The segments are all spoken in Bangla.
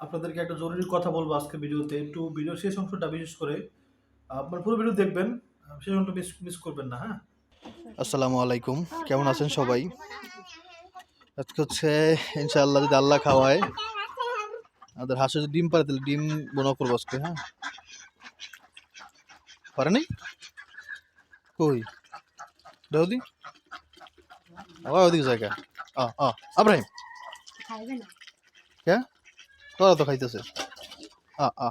আপনাদেরকে একটা জরুরি কথা বলব আজকে ভিডিওতে। একটু ভিডিও শেষ অংশটা বিশেষ করে আপনার পুরো ভিডিও দেখবেন শেষ অংশটা মিস মিস করবেন না হ্যাঁ? আসসালামু আলাইকুম। কেমন আছেন সবাই? আজকে হচ্ছে ইনশাআল্লাহ যদি আল্লাহ খাওয়ায় আমাদের হাঁসে যদি ডিম পারে তাহলে ডিম বোনা করব আজকে হ্যাঁ? পারে নাই? কই? দাউদি? আবার ওদিকে জায়গা আ আ আব্রাহিম? খাইবে না। কে? তোরা তো খাইতেছে আ আ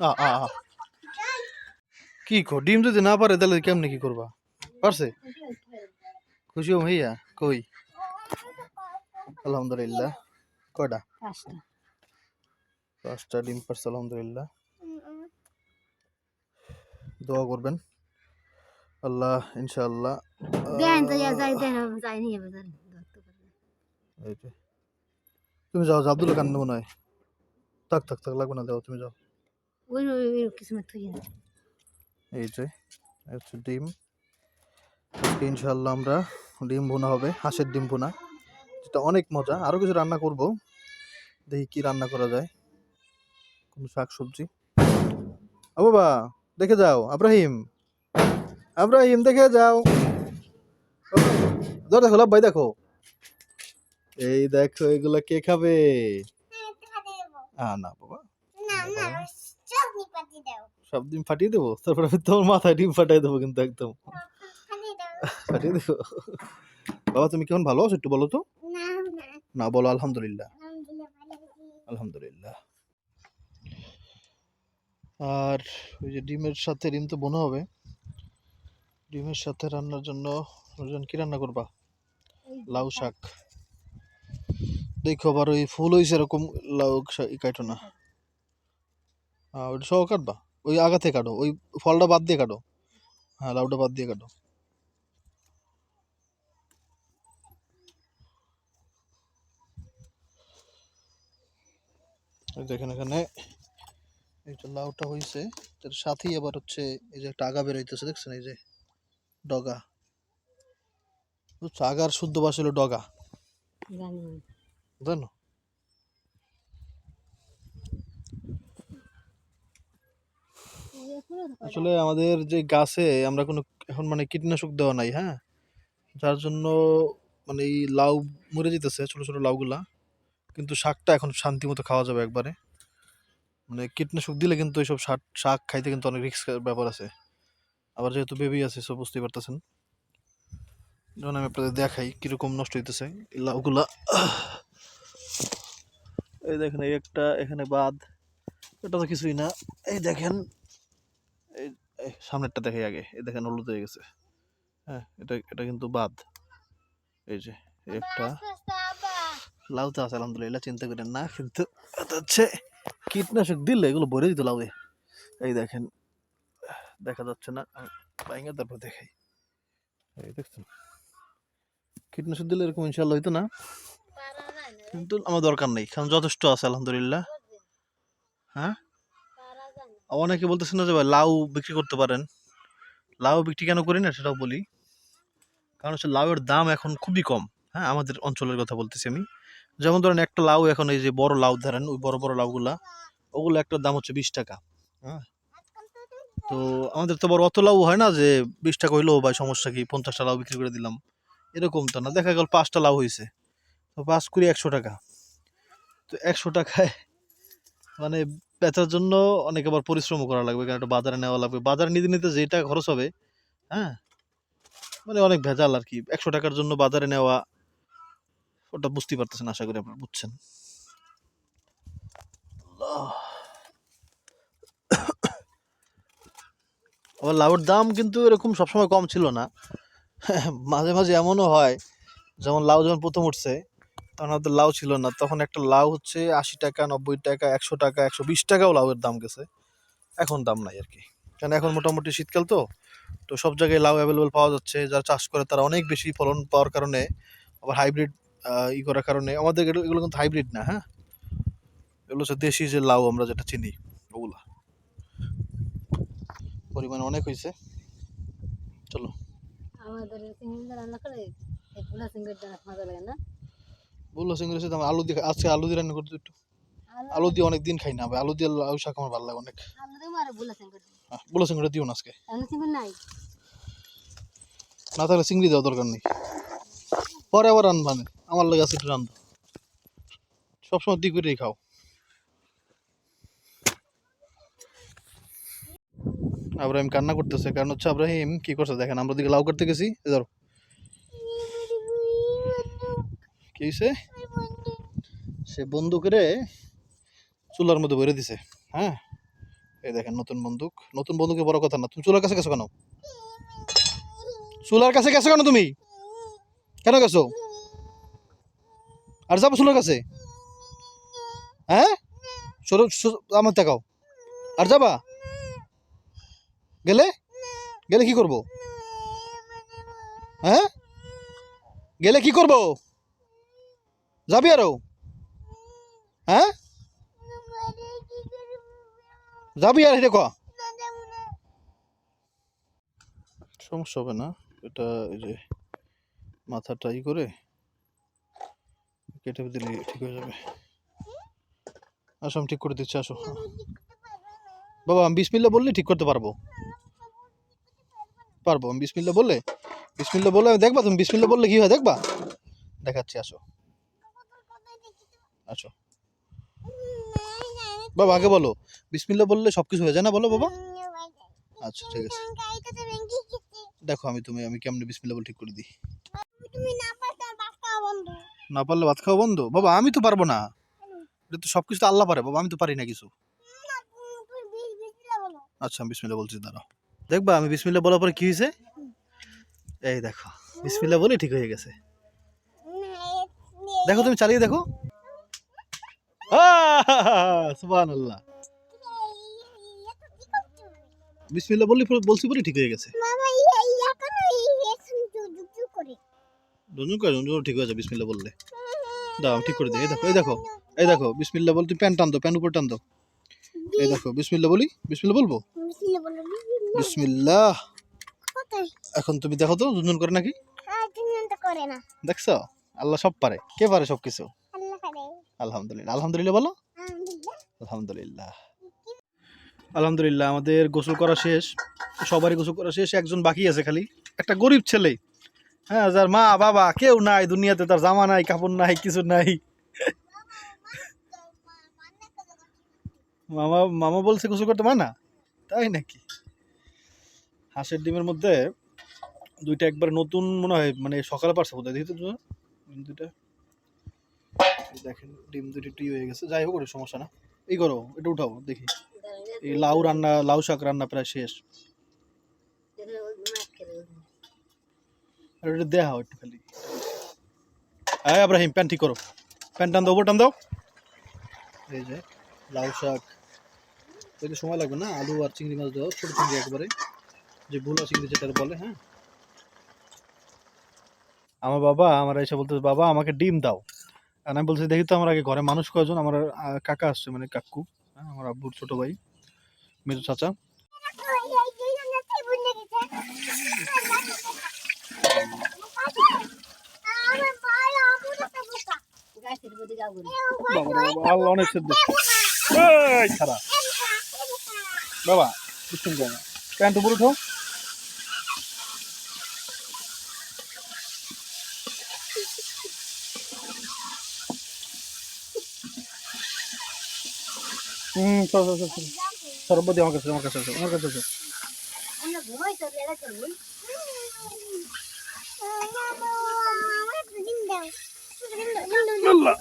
আ আ আ কি কো ডিম যদি না পারে তাহলে কেমনে কি করবা? পারছে? খুশি হম হইয়া? কই? আলহামদুলিল্লাহ। কয়টা? পাঁচটা ডিম পারছে আলহামদুলিল্লাহ। দোয়া করবেন। আল্লাহ ইনশাআল্লাহ। দেন তো যাই দেন যাই নিয়ে বাজার তুমি যাও আব্দুল্লাহ কান্দ মনে হয়। থাক থাক থাক লাগবে না যাও তুমি যাও। ওই ওই কিছু না এই যে হচ্ছে ডিম। আজকে ইনশাআল্লাহ আমরা ডিম ভুনা হবে হাঁসের ডিম ভুনা। যেটা অনেক মজা। আরও কিছু রান্না করব। দেখি কি রান্না করা যায়। কোনো শাক সবজি ও বাবা দেখে যাও আব্রাহিম। আব্রাহিম দেখে যাও। ধর দেখো লাভ ভাই দেখো। এই দেখো এগুলা কে খাবে? না বাবা। সব ডিম ফাটিয়ে দেবো? তারপরে আমি তোমার মাথায় ডিম ফাটিয়ে দেবো কিন্তু একদম। ফাটিয়ে দেবো। বাবা তুমি কেমন ভালো আছো একটু বলো তো? না বলো আলহামদুলিল্লাহ। আলহামদুলিল্লাহ। আর ওই যে ডিমের সাথে ডিম তো বোনা হবে। ডিমের সাথে রান্নার জন্য রোজন কি রান্না করবা? লাউ শাক। দেখো আবার ওই ফুল হয়েছে এরকম লাউ শাক কাটো না। হ্যাঁ। ওইটা সহ কাটবা? ওই আগাতে কাটো ওই ফলটা বাদ দিয়ে কাটো। হ্যাঁ লাউটা বাদ দিয়ে কাটো। দেখেন এখানে এই যে লাউটা হয়েছে তার সাথেই আবার হচ্ছে এই যে একটা আগা বেরোইতেছে দেখছেন এই যে? ডগা। বুঝছ? আগার শুদ্ধ ভাষা হলো ডগা। জানো আসলে আমাদের যে গাছে আমরা কোনো এখন মানে কীটনাশক দেওয়া নাই হ্যাঁ? যার জন্য মানে এই লাউ মরে যেতেছে ছোট ছোট লাউগুলা। কিন্তু শাকটা এখন শান্তি মতো খাওয়া যাবে একবারে। মানে কীটনাশক দিলে কিন্তু এইসব শাক শাক খাইতে কিন্তু অনেক রিস্ক ব্যাপার আছে। আবার যেহেতু বেবি আছে সব বুঝতেই পারতেছেন। যেমন আমি আপনাদের দেখাই কীরকম নষ্ট হইতেছে। এই লাউগুলা। এই দেখেন, এই একটা এখানে বাদ এটা তো কিছুই না। এই দেখেন, এই সামনেরটা দেখাই আগে। এই দেখেন, হলুদ হয়ে গেছে। হ্যাঁ এটা এটা কিন্তু বাদ এই যে একটা লাউ তো আছে আলহামদুলিল্লাহ চিন্তা করেন না, কিন্তু হচ্ছে কীটনাশক দিলে এগুলো ভরে দিত লাউয়ে। এই দেখেন দেখা যাচ্ছে না বাইঙ্গা তারপর দেখাই। এই দেখছেন। কীটনাশক দিলে এরকম ইনশাল্লাহ হইতো না। কিন্তু আমার দরকার নেই, কারণ যথেষ্ট আছে, আলহামদুলিল্লাহ। হ্যাঁ? অনেকে বলতেছেন না যে ভাই লাউ বিক্রি করতে পারেন। লাউ বিক্রি কেন করি না সেটাও বলি। কারণ হচ্ছে লাউয়ের দাম এখন খুবই কম। হ্যাঁ আমাদের অঞ্চলের কথা বলতেছি আমি। যেমন ধরেন একটা লাউ এখন এই যে বড় লাউ ধরেন, ওই বড় বড় লাউগুলা, ওগুলো একটা দাম হচ্ছে বিশ টাকা। হ্যাঁ? তো আমাদের তো বড় অত লাউ হয় না যে বিশ টাকা হইল ভাই সমস্যা কি? পঞ্চাশটা লাউ বিক্রি করে দিলাম। এরকম তো না। দেখা গেল পাঁচটা লাউ হয়েছে তো পাঁচ কুড়ি একশো টাকা। তো একশো টাকায় মানে বেচার জন্য অনেক আবার পরিশ্রম করা লাগবে। কারণ একটা বাজারে নেওয়া লাগবে। বাজারে নিতে নিতে যে টাকা খরচ হবে হ্যাঁ? মানে অনেক ভেজাল আর কি। একশো টাকার জন্য বাজারে নেওয়া, ওটা বুঝতেই পারতেছেন আশা করি আপনারা, বুঝছেন? আবার লাউয়ের দাম কিন্তু এরকম সবসময় কম ছিল না। মাঝে মাঝে এমনও হয়, যেমন লাউ যখন প্রথম উঠছে, তখন হয়তো লাউ ছিল না, তখন একটা লাউ হচ্ছে আশি টাকা, নব্বই টাকা, একশো টাকা, একশো বিশ টাকাও লাউয়ের দাম গেছে। এখন দাম নাই আর কি। কারণ এখন মোটামুটি শীতকাল তো তো সব জায়গায় লাউ অ্যাভেলেবেল পাওয়া যাচ্ছে। যারা চাষ করে তারা অনেক বেশি ফলন পাওয়ার কারণে, আবার হাইব্রিড ই করার কারণে, আমাদের এগুলো কিন্তু হাইব্রিড না হ্যাঁ? এগুলো হচ্ছে দেশি যে লাউ আমরা যেটা চিনি, ওগুলা। পরিমাণ অনেক হয়েছে চলো। আমাদের চিংড়ি রান্না করে এই পোলা চিংড়িটা মজা লাগে না? বলল সিঙ্গুর সাথে আলু দিয়ে আজকে আলু দিয়ে রান্না করতে একটু। আলু দিয়ে অনেক দিন খাই না আলু দিয়ে লাউ শাক আমার ভালো লাগে অনেক। আলু দিয়ে মারে পোলা চিংড়ি বলো সিঙ্গুরা দিও না আজকে। এমন চিংড়ি নাই? না থাকলে চিংড়ি দেওয়া দরকার নেই। পরে আবার রান্না আমার লাগে আছে একটু রান্ধো সবসময় দি করেই খাও। আব্রাহিম কান্না করতেছে। কারণ হচ্ছে আব্রাহিম কি করছে দেখেন, আমরা দিকে লাউ করতে গেছি। ধরো। কি হয়েছে সে বন্দুকেরে চুলার মধ্যে ভরে দিছে। হ্যাঁ? এই দেখেন নতুন বন্দুক। নতুন বন্দুকে বড় কথা না। তুমি চুলার কাছে গেছো কেন? চুলার কাছে গেছো কেন তুমি? কেন গেছো? আর যাব চুলার কাছে? হ্যাঁ? আমার তাকাও আর যাবা? গেলে? গেলে কি করব? হ্যাঁ? গেলে কি করব? যাবি আরও? হ্যাঁ? যাবি আর এটা কয়া সমস্যা হবে না। এটা এই যে মাথাটা ই করে কেটে দিলে ঠিক হয়ে যাবে। আসো, আমি ঠিক করে দিচ্ছি, আসো। বাবা, আমি বিসমিল্লা বললে ঠিক করতে পারব। পারব। আমি বিসমিল্লা বললে? বিসমিল্লা বললে আমি দেখবা? তুমি বিসমিল্লা বললে কি হয়? দেখবা? দেখাচ্ছি, আসো। আসো। বাবা, আগে বলো। বিসমিল্লা বললে সব কিছু হয়ে যায় না? বলো বাবা। আচ্ছা ঠিক আছে। দেখো আমি তুমি, আমি কেমনে বিসমিল্লা বলে ঠিক করে দিই। না পারলে ভাত খাওয়া বন্ধ? বাবা, আমি তো পারব না। এটা তো সব কিছু তো আল্লাহ পারে। বাবা, আমি তো পারি না কিছু। আচ্ছা আমি বিসমিল্লা বলছি, দাঁড়াও। দেখবা আমি বিসমিল্লা বলার পরে কি হয়েছে এই দেখো বিসমিল্লা বলে ঠিক হয়ে গেছে। দেখো তুমি চালিয়ে দেখো। সুবান আল্লাহ বিসমিল্লা বললি বলছি বলে ঠিক হয়ে গেছে। ঠিক হয়ে যাবে বিসমিল্লা বললে। দাও, ঠিক করে দিই এই দেখো এই দেখো এই দেখো বিসমিল্লা বল তুমি প্যান্ট টান দাও প্যান্ট উপর টান দাও। এই দেখো বিসমিল্লা বলি বিসমিল্লা বলব? বিসমিল্লাহ। এখন তুমি দেখো তো রঞ্জন করে নাকি? করে দেখছ? আল্লাহ সব পারে। কে পারে সব কিছু আলহামদুলিল্লাহ। আলহামদুলিল্লাহ বলো। আলহামদুলিল্লাহ। আলহামদুলিল্লাহ। আমাদের গোসল করা শেষ। সবারই গোসল করা শেষ একজন বাকি আছে খালি। একটা গরিব ছেলে। হ্যাঁ যার মা বাবা কেউ নাই দুনিয়াতে তার জামা নাই কাপড় নাই কিছু নাই। মামা মামা বলছে গোসল করতে মানা তাই নাকি? হাঁসের ডিমের মধ্যে দুইটা একবার নতুন মনে হয় মানে সকালে পারছে বোধ হয় দেখি তো? দুইটা। দেখেন, ডিম দুটো টি হয়ে গেছে। যাই হোক সমস্যা না। এই করো, এটা উঠাও, দেখি। এই লাউ রান্না, লাউ শাক রান্না প্রায় শেষ। আর এটা দেয়া একটু খালি। হ্যাঁ আব্রাহিম প্যান্ট ঠিক করো। প্যান্ট টান দাও টান দাও। এই যে, লাউ শাক। এটা সময় লাগবে না? আলু আর চিংড়ি মাছ দাও, ছোটো চিংড়ি একবারে। যে ভুলা চিংড়ি যেটা বলে হ্যাঁ? আমার বাবা আমার এসে বলতে বাবা আমাকে ডিম দাও। আর আমি বলছি দেখি তো আমার আগে ঘরে মানুষ কয়জন? আমার কাকা আসছে মানে কাকু হ্যাঁ আমার আব্বুর ছোট ভাই মেজু চাচা। বাবা অনেক সেদ্ধ খারাপ বাবা কেন প্যান্ট উপরে হুম চল চল চল চল। সর্বদি আমার কাছে আমার কাছে আসো, আমার কাছে চলবো আল্লাহ।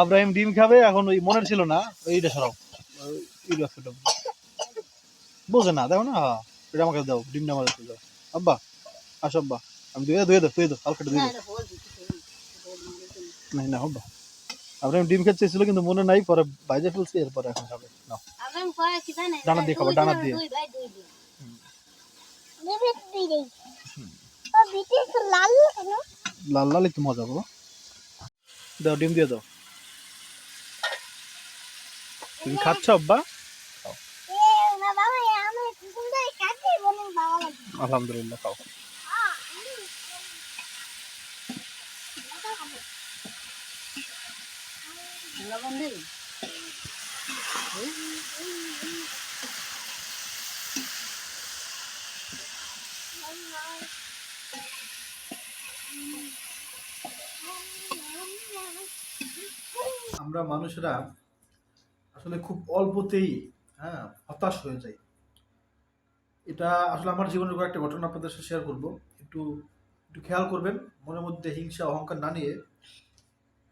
আব্রাহিম ডিম খাবে এখন ওই মনের ছিল না এইটা সরাও। বোঝে না দেখো না হ্যাঁ এটা আমাকে দাও ডিমটা আমাকে দাও। আব্বা আসো আব্বা আমি দুয়ে ধুয়ে দাও ধুয়ে দাও হালকাটা ধুয়ে দাও। নাই না আব্বা। আব্রাহিম ডিম খেতে চেয়েছিল কিন্তু মনে নাই পরে বাইজে ফেলছি এরপরে এখন খাবে। নাও। আমরা ডানা দিয়ে খাব, ডানা দিয়ে। দুই ভাই দুই দিন বিবিস ও লাল লাল লাল একটু মজা বাবা। দাও ডিম দিয়ে দাও। তুমি খাচ্ছ আব্বা? আলহামদুলিল্লাহ খাও। আমরা মানুষেরা আসলে খুব অল্পতেই হ্যাঁ হতাশ হয়ে যাই। এটা আসলে আমার জীবনের কয়েকটা ঘটনা আপনাদের সাথে শেয়ার করব। একটু একটু খেয়াল করবেন, মনের মধ্যে হিংসা, অহংকার না নিয়ে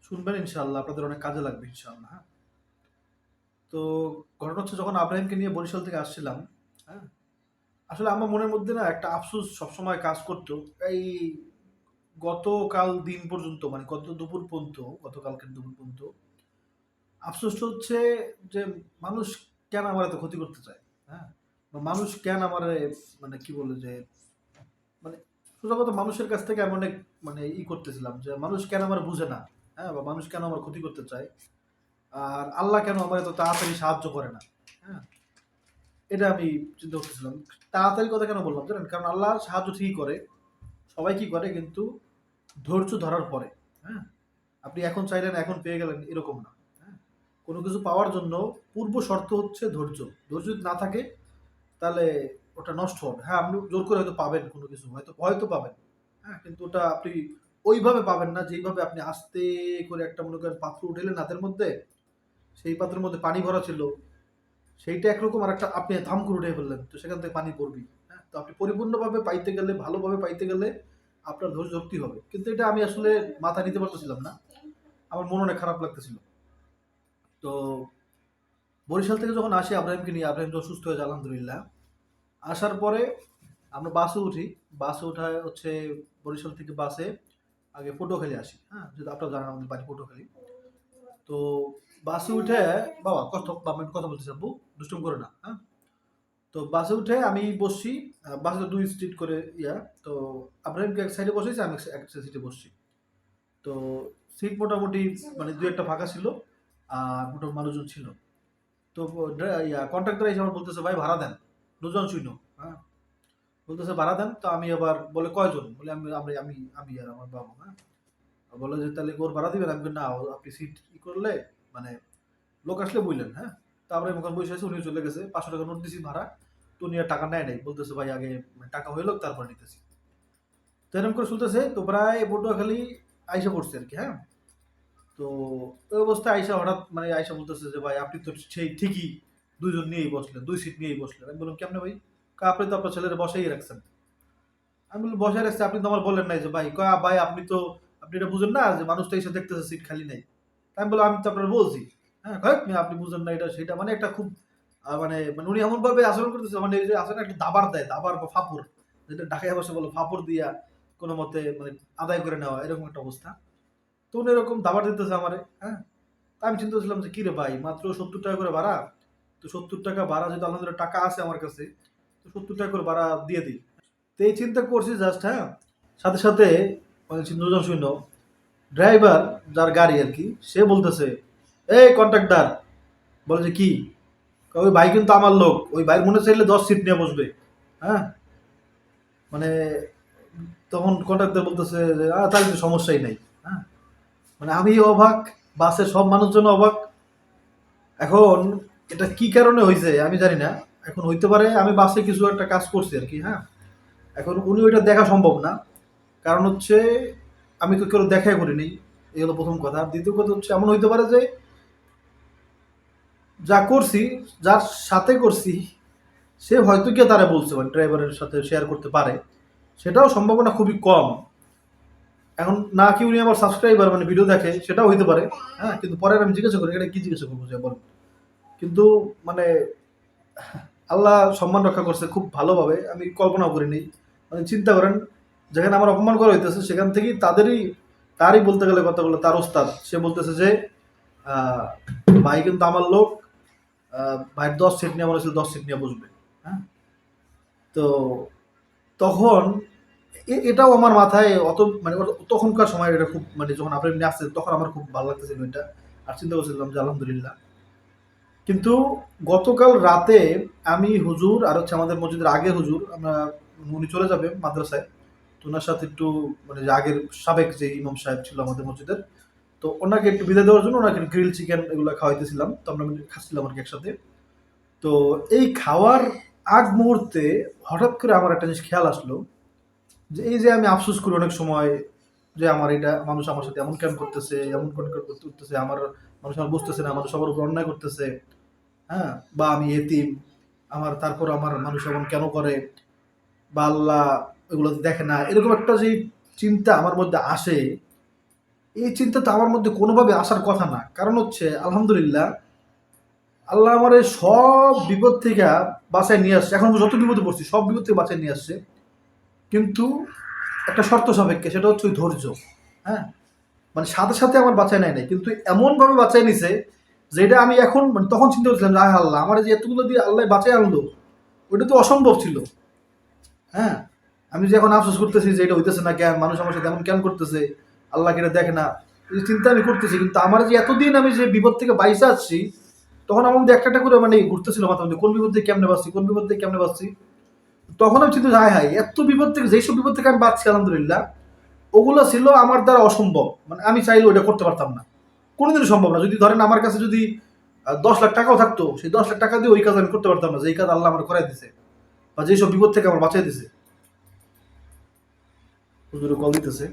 শুনবেন ইনশাল্লাহ আপনাদের অনেক কাজে লাগবে ইনশাল্লাহ হ্যাঁ। তো ঘটনা হচ্ছে যখন আব্রাহিমকে নিয়ে বরিশাল থেকে আসছিলাম হ্যাঁ আসলে আমার মনের মধ্যে না একটা আফসোস সবসময় কাজ করতো। এই গতকাল দিন পর্যন্ত মানে গত দুপুর পর্যন্ত, গতকালকের দুপুর পর্যন্ত আফসোসটা হচ্ছে যে মানুষ কেন আমার এত ক্ষতি করতে চায়? হ্যাঁ? বা মানুষ কেন আমার মানে কি বলে যে মানে কথা মানুষের কাছ থেকে আমি অনেক মানে ই করতেছিলাম যে মানুষ কেন আমার বুঝে না হ্যাঁ? বা মানুষ কেন আমার ক্ষতি করতে চায়? আর আল্লাহ কেন আমার এত তাড়াতাড়ি সাহায্য করে না হ্যাঁ? এটা আমি চিন্তা করতেছিলাম। তাড়াতাড়ি কথা কেন বললাম জানেন? কারণ আল্লাহ সাহায্য ঠিকই করে, সবাই কি করে? কিন্তু ধৈর্য ধরার পরে হ্যাঁ? আপনি এখন চাইলেন, এখন পেয়ে গেলেন, এরকম না। কোনো কিছু পাওয়ার জন্য পূর্ব শর্ত হচ্ছে ধৈর্য। ধৈর্য যদি না থাকে, তাহলে ওটা নষ্ট হবে। হ্যাঁ আপনি জোর করে হয়তো পাবেন কোনো কিছু, হয়তো হয়তো পাবেন। হ্যাঁ কিন্তু ওটা আপনি ওইভাবে পাবেন না যেইভাবে আপনি আস্তে করে একটা মনে করেন পাত্র উঠেলেন হাতের মধ্যে, সেই পাত্রের মধ্যে পানি ভরা ছিল, সেইটা একরকম আর একটা আপনি ধাম করে উঠে ফেললেন, তো সেখান থেকে পানি পড়বি। হ্যাঁ তো আপনি পরিপূর্ণভাবে পাইতে গেলে, ভালোভাবে পাইতে গেলে আপনার ধৈর্য শক্তি হবে। কিন্তু এটা আমি আসলে মাথা নিতে পারতেছিলাম না। আমার মন অনেক খারাপ লাগতেছিল। তো বরিশাল থেকে যখন আসি আব্রাহিমকে নিয়ে, আব্রাহিম যখন সুস্থ হয়েছে আলহামদুলিল্লাহ। আসার পরে আমরা বাসে উঠি। বাসে উঠায় হচ্ছে বরিশাল থেকে বাসে আগে পটুয়াখালী আসি হ্যাঁ? যদি আপনারা জানেন আমাদের বাড়ি পটুয়াখালী। তো বাসে উঠে, বাবা, কত একটু কথা বলতে আব্বু, দুষ্টুম করে না হ্যাঁ? তো বাসে উঠে আমি বসছি বাসে তো দুই সিট করে ইয়া, তো আব্রাহিমকে এক সাইডে বসেছি আমি এক সিটে বসছি। তো সিট মোটামুটি মানে দু একটা ফাঁকা ছিল। মোটামুটি মানুষজন ছিল। তো কন্ট্রাক্টর এসে আমার বলতেছে, ভাই, ভাড়া দেন। দুজন শুইন হ্যাঁ? বলতেছে, ভাড়া দেন? তো আমি আবার বলে, কয়জন? বলে, আমি আমি আমি আমি আর আমার বাবা হ্যাঁ? বলে যে, তাহলে ওর ভাড়া দিবেন? আমি না আপনি সিট ই করলে মানে লোক আসলে বললেন হ্যাঁ? তারপরে ওখানে বসে আছে উনি চলে গেছে, পাঁচশো টাকা নোট দিছি ভাড়া, তো উনি আর টাকা নেয় নাই। বলতেছে, ভাই, আগে টাকা হইল তারপর নিতেছি। তো এরকম করে শুনতেছে তো প্রায় পটুয়াখালী আইসা পড়ছে আর কি হ্যাঁ? তো ওই অবস্থায় আইসা হঠাৎ মানে আইসা বলতেছে যে, ভাই, আপনি তো সেই ঠিকই দুইজন নিয়েই বসলেন, দুই সিট নিয়েই বসলেন। আমি বললাম, কেমনে ভাই? আপনি তো আপনার ছেলেরা বসেই রাখছেন। আমি বললাম বসাই রাখছে, আপনি তো আমার বললেন নাই যে, ভাই কয়া ভাই, আপনি তো, আপনি এটা বুঝেন না যে, মানুষটা এসে দেখতেছে সিট খালি নেই। আমি বললাম, আমি তো আপনার বলছি। হ্যাঁ আপনি বুঝেন না এটা, সেটা। মানে একটা খুব মানে মানে উনি এমনভাবে আচরণ করতেছে মানে এই যে আসলে একটা দাবার দেয়, দাবার বা ফাপুর যেটা ঢাকায় বসে বলো ফাপুর দিয়া কোনো মতে মানে আদায় করে নেওয়া, এরকম একটা অবস্থা। তো উনি এরকম দাবার দিতেছে আমারে হ্যাঁ? তা আমি চিন্তা করছিলাম যে কি রে ভাই, মাত্র সত্তর টাকা করে ভাড়া? তো সত্তর টাকা ভাড়া যদি আলহামদুলিল্লাহ টাকা আছে আমার কাছে, তো সত্তর টাকা করে ভাড়া দিয়ে দিই। তো এই চিন্তা করছি জাস্ট হ্যাঁ? সাথে সাথে মানে শূন্য ড্রাইভার যার গাড়ি আর কি, সে বলতেছে, এই কন্ট্রাক্টর বলে যে কি? ওই ভাই কিন্তু আমার লোক, ওই ভাইয়ের মনে চাইলে দশ সিট নিয়ে বসবে। হ্যাঁ? মানে তখন কন্ট্রাক্টর বলতেছে যে তাহলে সমস্যাই নাই। হ্যাঁ? মানে আমি অবাক, বাসের সব মানুষজন অবাক। এখন এটা কি কারণে হয়েছে আমি জানি না। এখন হইতে পারে আমি বাসে কিছু একটা কাজ করছি আর কি হ্যাঁ। এখন উনি ওইটা দেখা সম্ভব না। কারণ হচ্ছে আমি তো কেউ দেখাই করিনি, এই হলো প্রথম কথা। দ্বিতীয় কথা হচ্ছে এমন হইতে পারে যে যা করছি, যার সাথে করছি, সে হয়তো কে তারা বলছে মানে ড্রাইভারের সাথে শেয়ার করতে পারে। সেটাও সম্ভাবনা খুবই কম। এখন না কি উনি আমার সাবস্ক্রাইবার মানে ভিডিও দেখে, সেটাও হইতে পারে। হ্যাঁ কিন্তু পরে আমি জিজ্ঞাসা করি, এটা কি জিজ্ঞাসা করব? যে বলেন। কিন্তু মানে আল্লাহ সম্মান রক্ষা করছে খুব ভালোভাবে। আমি কল্পনাও করিনি। মানে চিন্তা করেন, যেখানে আমার অপমান করা হইতেছে, সেখান থেকেই তাদেরই, তারই বলতে গেলে কথাগুলো, তার ওস্তাদ, সে বলতেছে যে ভাই কিন্তু আমার লোক ভাইয়ের দশ সিট নিয়ে হচ্ছিল দশ সিট নিয়ে বসবে। হ্যাঁ? তো তখন এটাও আমার মাথায় অত মানে তখনকার সময় এটা খুব মানে যখন আপনি এমনি আসছে, তখন আমার খুব ভালো লাগতেছিল এটা। আর চিন্তা করছিলাম যে আলহামদুলিল্লাহ। কিন্তু গতকাল রাতে আমি হুজুর আর হচ্ছে আমাদের মসজিদের আগে হুজুর, আমরা, উনি চলে যাবে মাদ্রাসায়। তো ওনার সাথে একটু মানে আগের সাবেক যে ইমাম সাহেব ছিল আমাদের মসজিদের, তো ওনাকে একটু বিদায় দেওয়ার জন্য ওনাকে গ্রিল চিকেন এগুলো খাওয়াইতেছিলাম। তো আমরা খাচ্ছিলাম আর কি একসাথে। তো এই খাওয়ার আগ মুহূর্তে হঠাৎ করে আমার একটা জিনিস খেয়াল আসলো। যে এই যে আমি আফসোস করি অনেক সময় যে আমার এটা মানুষ আমার সাথে এমন কেন করতেছে, এমন কেন করতে করতেছে আমার মানুষ আমার বুঝতেছে না মানুষ সবার উপর অন্যায় করতেছে হ্যাঁ? বা আমি এতিম, আমার তারপর আমার মানুষ এমন কেন করে? বা আল্লাহ এগুলো দেখে না। এরকম একটা যে চিন্তা আমার মধ্যে আসে, এই চিন্তা তো আমার মধ্যে কোনোভাবে আসার কথা না। কারণ হচ্ছে, আলহামদুলিল্লাহ, আল্লাহ আমার সব বিপদ থেকে বাঁচায় নিয়ে আসছে। এখন যত বিপদে পড়ছি, সব বিপদ থেকে বাঁচায় নিয়ে আসছে। কিন্তু একটা শর্ত সাপেক্ষে, সেটা হচ্ছে ধৈর্য হ্যাঁ? মানে সাথে সাথে আমার বাঁচায় নেয় নাই। কিন্তু এমনভাবে বাঁচায় নিছে যেটা আমি এখন মানে তখন চিন্তা করছিলাম আয় আল্লাহ, আমার যে এতগুলো দিয়ে আল্লাহ বাঁচায় আনলো, ওটা তো অসম্ভব ছিল। হ্যাঁ? আমি যে এখন আফসোস করতেছি যে এটা হইতেছে না কেন, মানুষ আমার সাথে এমন কেন করতেছে, আল্লাহকে এটা দেখে না, এই চিন্তা আমি করতেছি, কিন্তু আমার যে এতদিন আমি যে বিপদ থেকে বাইসে আসছি তখন আমার মধ্যে একটা একটা করে মানে ঘুরতেছিল মাথার মধ্যে, কোন বিপদ থেকে কেমনে বাঁচছি, কোন বিপদ থেকে কেমনে বাঁচছি? তখন আমি চিন্তা হায় হায়, এত বিপদ থেকে যেসব বিপদ থেকে আমি বাঁচছি, আলহামদুলিল্লাহ, ওগুলো ছিল আমার দ্বারা অসম্ভব। মানে আমি চাইলে ওটা করতে পারতাম না। কোনোদিনই সম্ভব না। যদি ধরেন আমার কাছে যদি দশ লাখ টাকাও থাকতো, সেই দশ লাখ টাকা দিয়ে ওই কাজ আমি করতে পারতাম না, যেই কাজ আল্লাহ আমার করাই দিছে, বা যেসব বিপদ থেকে আমার বাঁচাই দিছে। হুজুরে কল দিতেছে।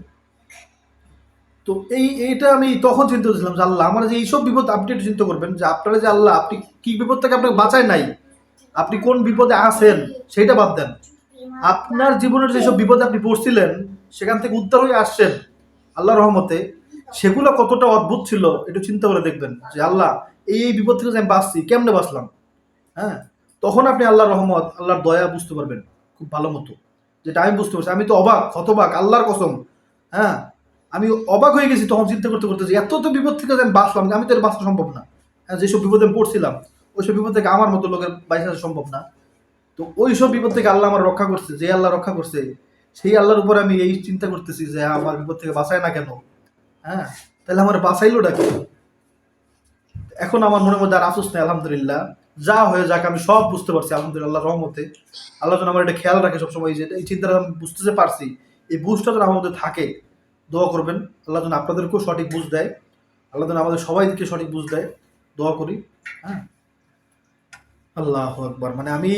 তো এই, এইটা আমি তখন চিন্তা করছিলাম যে আল্লাহ, আমার যে এইসব বিপদ আপনি একটু চিন্তা করবেন যে আপনারা যে আল্লাহ, আপনি কি বিপদ থেকে আপনাকে বাঁচায় নাই আপনি কোন বিপদে আছেন সেটা বাদ দেন। আপনার জীবনের যেসব বিপদে আপনি পড়ছিলেন, সেখান থেকে উদ্ধার হয়ে আসছেন আল্লাহ রহমতে, সেগুলো কতটা অদ্ভুত ছিল একটু চিন্তা করে দেখবেন যে আল্লাহ, এই এই বিপদ থেকে আমি বাঁচছি, কেমনে বাঁচলাম? হ্যাঁ? তখন আপনি আল্লাহর রহমত, আল্লাহর দয়া বুঝতে পারবেন, খুব ভালো মতো। যেটা আমি বুঝতে পারছি, আমি তো অবাক, হতবাক, আল্লাহর কসম হ্যাঁ? আমি অবাক হয়ে গেছি তখন চিন্তা করতে করতে যে এত তো বিপদ থেকে আমি বাঁচলাম, আমি তো বাঁচা সম্ভব না। হ্যাঁ যেসব বিপদে আমি পড়ছিলাম ওইসব বিপদ থেকে আমার মতো লোকের বাইরে আসা সম্ভব না। তো ওই সব বিপদ থেকে আল্লাহ আমার রক্ষা করছে যে আল্লাহ রক্ষা করছে, সেই আল্লাহর উপর আমি এই চিন্তা করতেছি যে আমার বিপদ থেকে বাঁচায় না কেন? হ্যাঁ? তাহলে আমার বাঁচাইলো ডাকে এখন আমার মনের মধ্যে আর আফসোস নেই, আলহামদুলিল্লাহ। যা হয়ে যাক, আমি সব বুঝতে পারছি, আলহামদুলিল্লাহ রহমতে। আল্লাহ যেন আমার এটা খেয়াল রাখে সবসময় যে এই চিন্তাটা আমি বুঝতে পারছি, এই বুঝটা যেন আমার মধ্যে থাকে, দোয়া করবেন। আল্লাহ যেন আপনাদেরকেও সঠিক বুঝ দেয়। আল্লাহ যেন আমাদের সবাইকে সঠিক বুঝ দেয়। দোয়া করি হ্যাঁ? আল্লাহ একবার মানে আমি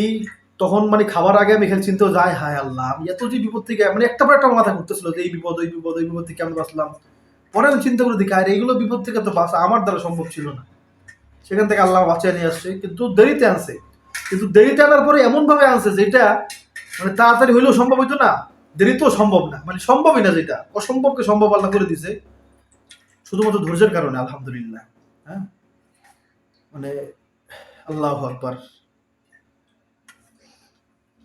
তখন মানে খাবার আগে আমি এখানে চিন্তা যাই হায় আল্লাহ, আমি এত যে বিপদ থেকে মানে একটা পর একটা মাথা ঘুরতেছিল যে এই বিপদ, ওই বিপদ ওই বিপদ থেকে আমি বাঁচলাম। পরে আমি চিন্তা করে দেখি, আর এইগুলো বিপদ থেকে তো বাঁচা আমার দ্বারা সম্ভব ছিল না। সেখান থেকে আল্লাহ বাঁচিয়ে নিয়ে আসছে, কিন্তু দেরিতে আনছে। কিন্তু দেরিতে আনার পরে এমনভাবে আনছে যেটা মানে তাড়াতাড়ি হইলেও সম্ভব হইতো না, দেরিতেও সম্ভব না। মানে সম্ভবই না যেটা, অসম্ভবকে সম্ভব আল্লাহ করে দিছে শুধুমাত্র ধৈর্যের কারণে, আলহামদুলিল্লাহ। হ্যাঁ? মানে আল্লাহ আকবার।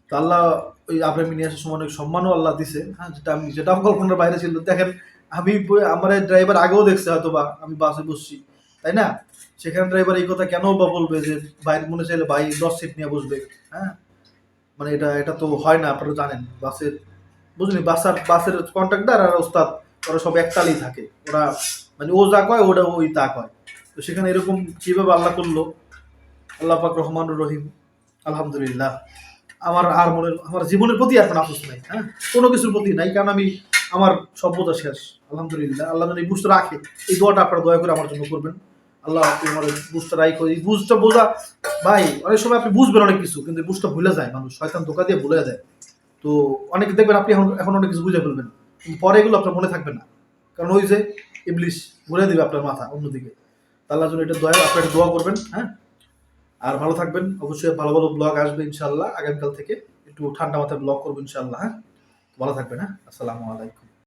আল্লাহ ওই আব্রাহিম নিয়ে সময় অনেক সম্মানও আল্লাহ দিছে। হ্যাঁ যেটা আমি যেটা কল্পনার বাইরে ছিল। দেখেন, আমি আমার ড্রাইভার আগেও দেখছে হয়তো বা আমি বাসে বসছি। তাই না? সেখানে ড্রাইভার এই কথা কেন বা বলবে যে বাইরে মনে চাইলে ভাই, দশ সিট নিয়ে বসবে। হ্যাঁ? মানে এটা এটা তো হয় না, আপনারা জানেন। বাসের বুঝলি বাসার বাসের কন্ট্রাক্টর আর ওস্তাদ, ওরা সব একতালেই থাকে। ওরা মানে ও যা কয়, ওটা ওই তা কয়। তো সেখানে এরকম কীভাবে আল্লাহ করল? আল্লাহ পাক রহমান রহিম, আলহামদুলিল্লাহ। আমার আর মনে আমার জীবনের প্রতি এখন আফসোস নাই হ্যাঁ? কোনো কিছুর প্রতি নাই, কারণ আমি, আমার সভ্যতা শেষ, আলহামদুলিল্লাহ। আল্লাহ যেন এই বুঝটা রাখে, এই দোয়াটা আপনারা দয়া করে আমার জন্য করবেন। আল্লাহ আপনি আমার এই বুঝটা রাখো, এই বুঝটা বোঝা, ভাই, অনেক সময় আপনি বুঝবেন অনেক কিছু, কিন্তু বুঝটা ভুলে যায় মানুষ, শয়তান ধোকা দিয়ে ভুলে যায়। তো অনেকে দেখবেন আপনি এখন এখন অনেক কিছু বুঝে ফেলবেন পরে এগুলো আপনার মনে থাকবে না। কারণ ওই যে ইবলিশ, ঘুরে দেবে আপনার মাথা অন্যদিকে। আল্লাহ জন্য এটা দয়া, আপনারা দোয়া করবেন হ্যাঁ? আর ভালো থাকবেন। অবশ্যই ভালো ভালো ব্লগ আসবে ইনশাল্লাহ। আগামীকাল থেকে একটু ঠান্ডা মাথায় ব্লগ করব ইনশাল্লাহ হ্যাঁ? ভালো থাকবেন হ্যাঁ? আসসালামু আলাইকুম।